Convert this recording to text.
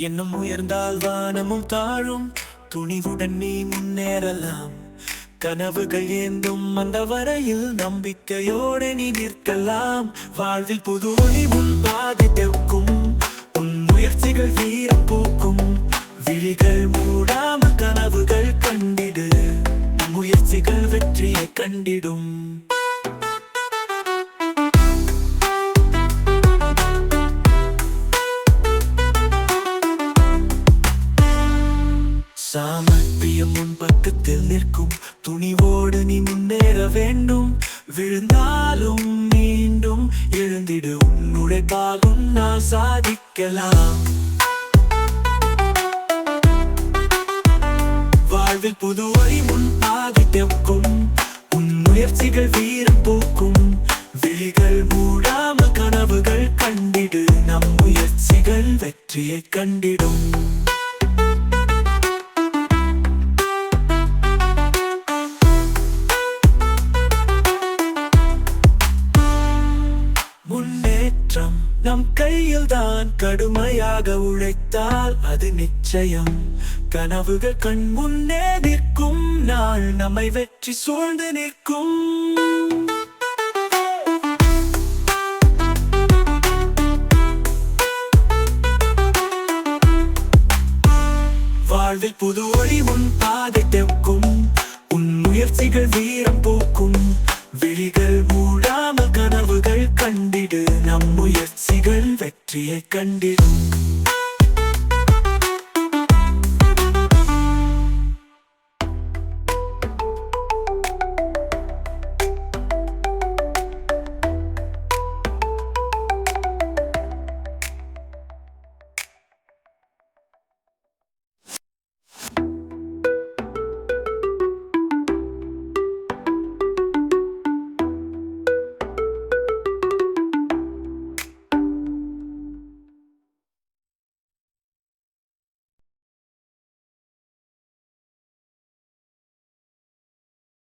என்னும் உயர்ந்தால் வானமும் தாழும். துணிவுடன் நீ முன்னேறலாம். கனவுகள் ஏந்தும் அந்த வரையில் நம்பிக்கையோடு நீ நிற்கலாம். வாழ்வில் புது ஒளி உன் பாதி தெவுக்கும் உன் முயற்சிகள் வீரம் பூக்கும். விழிகள் மூடாம கனவுகள் கண்டிடு. முயற்சிகள் வெற்றியை கண்டிடும். சாமர்த்தியம் உன் பக்கத்தில் நிற்கும். துணிவோடு நீ முன்னேற வேண்டும். விழுந்தாலும் மீண்டும் எழுந்திடு. உன்னுடைய பாகும் நான் சாதிக்கலாம். வாழ்வில் புது வழி முன் பாதிக்கும் உன் முயற்சிகள் வீரம் போக்கும். விழிகள் மூடாமல் கனவுகள் கண்டிடு. நம் முயற்சிகள் வெற்றியை கண்டிடும். நம் கையில் தான் கடுமையாக உழைத்தால் அது நிச்சயம். கனவுகள் கண் முன்னே நிற்கும் நாள் நம்மை வெற்றி சூழ்ந்து நிற்கும். வாழ்வில் புது ஒளி உன் பாதை தெக்கும் உன் முயற்சிகள் வீரம் பூக்கும். வெற்றியை கண்டிடும்.